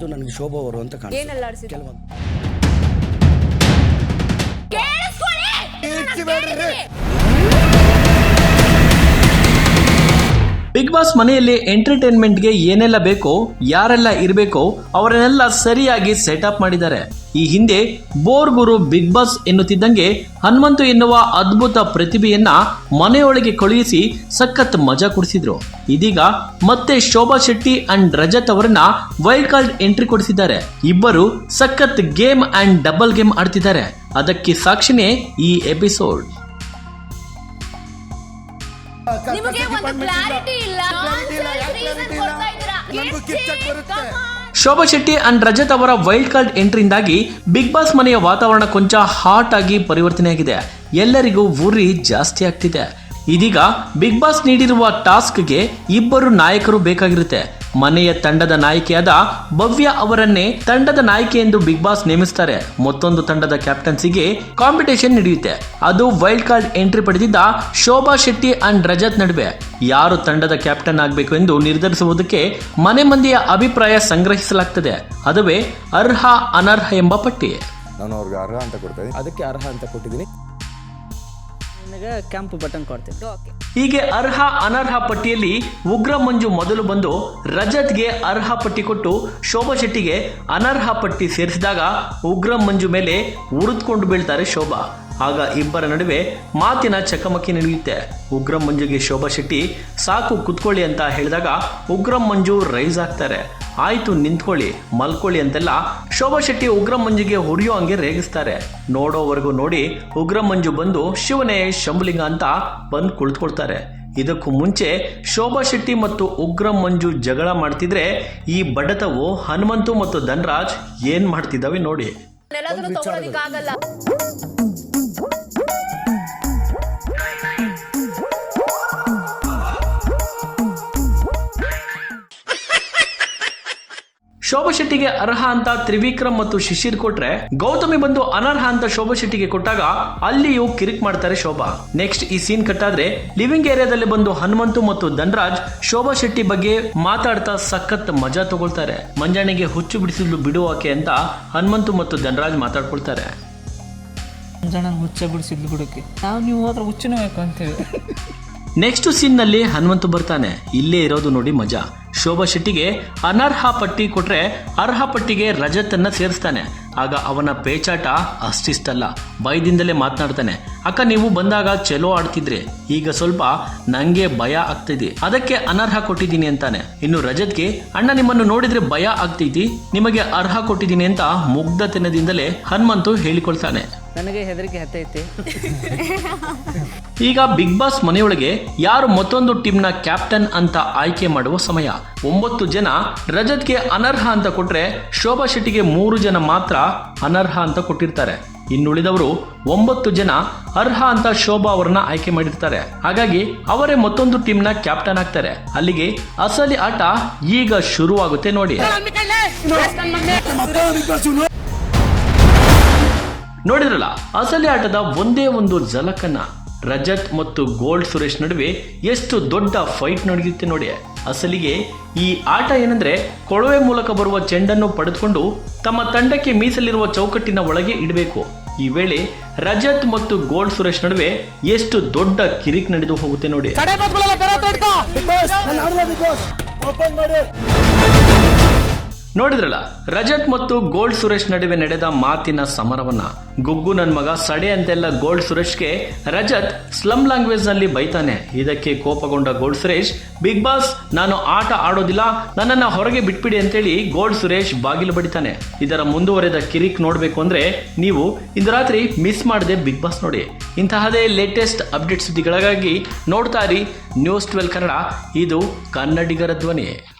ಅಲ್ಲಾಡಿಸಿದ್ದು ನನಗೆ ಶೋಭಾ ಅವರು ಅಂತ ಕೆಲವೊಂದು. ಬಿಗ್ ಬಾಸ್ ಮನೆಯಲ್ಲಿ ಎಂಟರ್ಟೈನ್ಮೆಂಟ್ಗೆ ಏನೆಲ್ಲ ಬೇಕೋ, ಯಾರೆಲ್ಲ ಇರಬೇಕೋ, ಅವರನ್ನೆಲ್ಲ ಸರಿಯಾಗಿ ಸೆಟಪ್ ಮಾಡಿದ್ದಾರೆ. ಈ ಹಿಂದೆ ಬೋರ್ ಗುರು ಬಿಗ್ ಬಾಸ್ ಎನ್ನುತ್ತಿದ್ದಂಗೆ ಹನುಮಂತು ಎನ್ನುವ ಅದ್ಭುತ ಪ್ರತಿಭೆಯನ್ನ ಮನೆಯೊಳಗೆ ಕಳುಹಿಸಿ ಸಖತ್ ಮಜಾ ಕೊಡಿಸಿದ್ರು. ಇದೀಗ ಮತ್ತೆ ಶೋಭಾ ಶೆಟ್ಟಿ ಅಂಡ್ ರಜತ್ ಅವರನ್ನ ವೈಲ್ಡ್ ಕಾರ್ಡ್ ಎಂಟ್ರಿ ಕೊಡಿಸಿದ್ದಾರೆ. ಇಬ್ಬರು ಸಖತ್ ಗೇಮ್ ಅಂಡ್ ಡಬಲ್ ಗೇಮ್ ಆಡ್ತಿದ್ದಾರೆ. ಅದಕ್ಕೆ ಸಾಕ್ಷಿನೇ ಈ ಎಪಿಸೋಡ್ ನಿಮಗೆ ಒಂದು ಕ್ಲಾರಿಟಿ ಇಲ್ಲ. ಶೋಭಾ ಶೆಟ್ಟಿ ಅಂಡ್ ರಜತ್ ಅವರ ವೈಲ್ಡ್ ಕಾರ್ಡ್ ಎಂಟ್ರಿಯಿಂದಾಗಿ ಬಿಗ್ ಬಾಸ್ ಮನೆಯ ವಾತಾವರಣ ಕೊಂಚ ಹಾಟ್ ಆಗಿ ಪರಿವರ್ತನೆಯಾಗಿದೆ ಎಲ್ಲರಿಗೂ ಉರಿ ಜಾಸ್ತಿ ಆಗ್ತಿದೆ. ಇದೀಗ ಬಿಗ್ ಬಾಸ್ ನೀಡಿರುವ ಟಾಸ್ಕ್ಗೆ ಇಬ್ಬರು ನಾಯಕರು ಬೇಕಾಗಿರುತ್ತೆ. ಮನೆಯ ತಂಡದ ನಾಯಕಿಯಾದ ಭವ್ಯ ಅವರನ್ನೇ ತಂಡದ ನಾಯಕಿ ಎಂದು ಬಿಗ್ ಬಾಸ್ ನೇಮಿಸ್ತಾರೆ. ಮತ್ತೊಂದು ತಂಡದ ಕ್ಯಾಪ್ಟನ್ಸಿಗೆ ಕಾಂಪಿಟೇಷನ್ ನಡೆಯುತ್ತೆ. ಅದು ವೈಲ್ಡ್ ಕಾರ್ಡ್ ಎಂಟ್ರಿ ಪಡೆದಿದ್ದ ಶೋಭಾ ಶೆಟ್ಟಿ ಅಂಡ್ ರಜತ್ ನಡುವೆ. ಯಾರು ತಂಡದ ಕ್ಯಾಪ್ಟನ್ ಆಗಬೇಕು ಎಂದು ನಿರ್ಧರಿಸುವುದಕ್ಕೆ ಮನೆ ಮಂದಿಯ ಅಭಿಪ್ರಾಯ ಸಂಗ್ರಹಿಸಲಾಗ್ತದೆ. ಅದುವೇ ಅರ್ಹ ಅನರ್ಹ ಎಂಬ ಪಟ್ಟಿ ನಾನು ಅವ್ರಿಗೆ ಅರ್ಹ ಅಂತ ಕೊಡ್ತಾ ಇದ್ದೀನಿ ಅದಕ್ಕೆ ಅರ್ಹ ಅಂತ ಕೊಟ್ಟಿದ್ದೀನಿ. ನಿನಗೆ ಕೆಂಪು ಬಟನ್ ಕೊಡ್ತೀನಿ. ಹೀಗೆ ಅರ್ಹ ಅನರ್ಹ ಪಟ್ಟಿಯಲ್ಲಿ ಉಗ್ರ ಮಂಜು ಮೊದಲು ಬಂದು ರಜತ್ಗೆ ಅರ್ಹ ಪಟ್ಟಿ ಕೊಟ್ಟು ಶೋಭಾ ಶೆಟ್ಟಿಗೆ ಅನರ್ಹ ಪಟ್ಟಿ ಸೇರಿಸಿದಾಗ ಉಗ್ರ ಮಂಜು ಮೇಲೆ ಉರಿದುಕೊಂಡು ಬೀಳ್ತಾರೆ ಶೋಭಾ. ಆಗ ಇಬ್ಬರ ನಡುವೆ ಮಾತಿನ ಚಕಮಕಿ ನಡೆಯುತ್ತೆ. ಉಗ್ರ ಮಂಜುಗೆ ಶೋಭಾ ಶೆಟ್ಟಿ ಸಾಕು ಕುತ್ಕೊಳ್ಳಿ ಅಂತ ಹೇಳಿದಾಗ ಉಗ್ರ ಮಂಜು ರೈಸ್ ಆಗ್ತಾರೆ ಆಯ್ತು ನಿಂತ್ಕೊಳ್ಳಿ ಮಲ್ಕೊಳ್ಳಿ ಅಂತೆಲ್ಲ ಶೋಭಾ ಶೆಟ್ಟಿ ಉಗ್ರ ಮಂಜುಗೆ ಹುರಿಯೋ ಹಂಗೆ ರೇಗಿಸ್ತಾರೆ. ನೋಡೋವರೆಗೂ ನೋಡಿ ಉಗ್ರ ಮಂಜು ಬಂದು ಶಿವನೇ ಶಂಬಲಿಂಗ ಅಂತ ಬಂದು ಕುಳಿತುಕೊಳ್ತಾರೆ. ಇದಕ್ಕೂ ಮುಂಚೆ ಶೋಭಾ ಶೆಟ್ಟಿ ಮತ್ತು ಉಗ್ರ ಮಂಜು ಜಗಳ ಮಾಡ್ತಿದ್ರೆ ಈ ಬಡತವು ಹನುಮಂತು ಮತ್ತು ಧನ್ರಾಜ್ ಏನ್ ಮಾಡ್ತಿದ್ದಾವೆ ನೋಡಿ. ಶೋಭಾ ಶೆಟ್ಟಿಗೆ ಅರ್ಹ ಅಂತ ತ್ರಿವಿಕ್ರಮ್ ಮತ್ತು ಶಿಶಿರ್ ಕೊಟ್ರೆ ಗೌತಮಿ ಬಂದು ಅನರ್ಹ ಅಂತ ಶೋಭಾ ಶೆಟ್ಟಿಗೆ ಕೊಟ್ಟಾಗ ಅಲ್ಲಿಯೂ ಕಿರಿಕ್ ಮಾಡ್ತಾರೆ ಶೋಭಾ. ನೆಕ್ಸ್ಟ್ ಈ ಸೀನ್ ಕಟ್ಟಾದ್ರೆ ಲಿವಿಂಗ್ ಏರಿಯಾದಲ್ಲಿ ಬಂದು ಹನುಮಂತು ಮತ್ತು ಧನರಾಜ್ ಶೋಭಾ ಶೆಟ್ಟಿ ಬಗ್ಗೆ ಮಾತಾಡ್ತಾ ಸಖತ್ ಮಜಾ ತಗೊಳ್ತಾರೆ. ಮಂಜಾಣಿಗೆ ಹುಚ್ಚು ಬಿಡಿಸಿದ್ಲು ಬಿಡು ಆಕೆ ಅಂತ ಹನುಮಂತು ಮತ್ತು ಧನರಾಜ್ ಮಾತಾಡ್ಕೊಳ್ತಾರೆ. ಜನ ಹುಚ್ಚ ಬಿಡಿಸಿದ್ಲು ಬಿಡೋಕೆ ನಾವು ನೀವು ಹೋದ್ರೆ ಹುಚ್ಚನೇ ಬೇಕು ಅಂತೇಳಿ ನೆಕ್ಸ್ಟ್ ಸೀನ್ನಲ್ಲಿ ಹನುಮಂತು ಬರ್ತಾನೆ. ಇಲ್ಲೇ ಇರೋದು ನೋಡಿ ಮಜಾ. ಶೋಭಾ ಶೆಟ್ಟಿಗೆ ಅನರ್ಹ ಪಟ್ಟಿ ಕೊಟ್ರೆ ಅರ್ಹ ಪಟ್ಟಿಗೆ ರಜತನ್ನ ಸೇರಿಸ್ತಾನೆ. ಆಗ ಅವನ ಪೇಚಾಟ ಅಷ್ಟಿಷ್ಟಲ್ಲ. ಭಯದಿಂದಲೇ ಮಾತನಾಡ್ತಾನೆ. ಅಕ್ಕ, ನೀವು ಬಂದಾಗ ಚಲೋ ಆಡ್ತಿದ್ರಿ. ಈಗ ಸ್ವಲ್ಪ ನಂಗೆ ಭಯ ಆಗ್ತಿದೆ. ಅದಕ್ಕೆ ಅನರ್ಹ ಕೊಟ್ಟಿದ್ದೀನಿ ಅಂತಾನೆ. ಇನ್ನು ರಜತ್ಗೆ, ಅಣ್ಣ, ನಿಮ್ಮನ್ನು ನೋಡಿದ್ರೆ ಭಯ ಆಗ್ತೈತಿ. ನಿಮಗೆ ಅರ್ಹ ಕೊಟ್ಟಿದ್ದೀನಿ ಅಂತ ಮುಗ್ಧತನದಿಂದಲೇ ಹನುಮಂತು ಹೇಳಿಕೊಳ್ತಾನೆ. ನನಗೆ ಹೆದರಿಕೆ ಹತ್ತೈತಿ. ಈಗ ಬಿಗ್ ಬಾಸ್ ಮನೆಯೊಳಗೆ ಯಾರು ಮತ್ತೊಂದು ಟೀಮ್ನ ಕ್ಯಾಪ್ಟನ್ ಅಂತ ಆಯ್ಕೆ ಮಾಡುವ ಸಮಯ. ಒಂಬತ್ತು ಜನ ರಜತ್ಗೆ ಅನರ್ಹ ಅಂತ ಕೊಟ್ರೆ ಶೋಭಾ ಶೆಟ್ಟಿಗೆ ಮೂರು ಜನ ಮಾತ್ರ ಅನರ್ಹ ಅಂತ ಕೊಟ್ಟಿರ್ತಾರೆ. ಇನ್ನುಳಿದವರು ಒಂಬತ್ತು ಜನ ಅರ್ಹ ಅಂತ ಶೋಭಾ ಅವರನ್ನ ಆಯ್ಕೆ ಮಾಡಿರ್ತಾರೆ. ಹಾಗಾಗಿ ಅವರೇ ಮತ್ತೊಂದು ಟೀಮ್ನ ಕ್ಯಾಪ್ಟನ್ ಆಗ್ತಾರೆ. ಅಲ್ಲಿಗೆ ಅಸಲಿ ಆಟ ಈಗ ಶುರುವಾಗುತ್ತೆ ನೋಡಿ. ನೋಡಿದ್ರಲ್ಲ ಅಸಲಿ ಆಟದ ಒಂದೇ ಒಂದು ಝಲಕನ್ನ ರಜತ್ ಮತ್ತು ಗೋಲ್ಡ್ ಸುರೇಶ್ ನಡುವೆ ಎಷ್ಟು ದೊಡ್ಡ ಫೈಟ್ ನಡೆಯುತ್ತೆ ನೋಡಿ. ಅಸಲಿಗೆ ಈ ಆಟ ಏನಂದ್ರೆ ಕೊಳವೆ ಮೂಲಕ ಬರುವ ಚೆಂಡನ್ನು ಪಡೆದುಕೊಂಡು ತಮ್ಮ ತಂಡಕ್ಕೆ ಮೀಸಲಿರುವ ಚೌಕಟ್ಟಿನ ಒಳಗೆ ಇಡಬೇಕು. ಈ ವೇಳೆ ರಜತ್ ಮತ್ತು ಗೋಲ್ಡ್ ಸುರೇಶ್ ನಡುವೆ ಎಷ್ಟು ದೊಡ್ಡ ಕಿರಿಕ್ ನಡೆದು ಹೋಗುತ್ತೆ ನೋಡಿ. ನೋಡಿದ್ರಲ್ಲ? ರಜತ್ ಮತ್ತು ಗೋಲ್ಡ್ ಸುರೇಶ್ ನಡುವೆ ನಡೆದ ಮಾತಿನ ಸಮರವನ್ನ. ಗುಗ್ಗು ನನ್ನ ಮಗ ಸಡೆ ಅಂತೆಲ್ಲ ಗೋಲ್ಡ್ ಸುರೇಶ್ಗೆ ರಜತ್ ಸ್ಲಮ್ ಲ್ಯಾಂಗ್ವೇಜ್ನಲ್ಲಿ ಬೈತಾನೆ. ಇದಕ್ಕೆ ಕೋಪಗೊಂಡ ಗೋಲ್ಡ್ ಸುರೇಶ್, ಬಿಗ್ ಬಾಸ್, ನಾನು ಆಟ ಆಡೋದಿಲ್ಲ. ನನ್ನನ್ನ ಹೊರಗೆ ಬಿಟ್ಬಿಡಿ ಅಂತೇಳಿ ಗೋಲ್ಡ್ ಸುರೇಶ್ ಬಾಗಿಲು ಬಡಿತಾನೆ. ಇದರ ಮುಂದುವರೆದ ಕಿರಿಕ್ ನೋಡಬೇಕು ಅಂದ್ರೆ ನೀವು ಇಂದು ರಾತ್ರಿ ಮಿಸ್ ಮಾಡದೆ ಬಿಗ್ ಬಾಸ್ ನೋಡಿ. ಇಂತಹದೇ ಲೇಟೆಸ್ಟ್ ಅಪ್ಡೇಟ್ ಸುದ್ದಿಗಳಿಗಾಗಿ ನೋಡ್ತಾ ಇರಿ ನ್ಯೂಸ್ ಟ್ವೆಲ್ ಕನ್ನಡ. ಇದು ಕನ್ನಡಿಗರ ಧ್ವನಿ.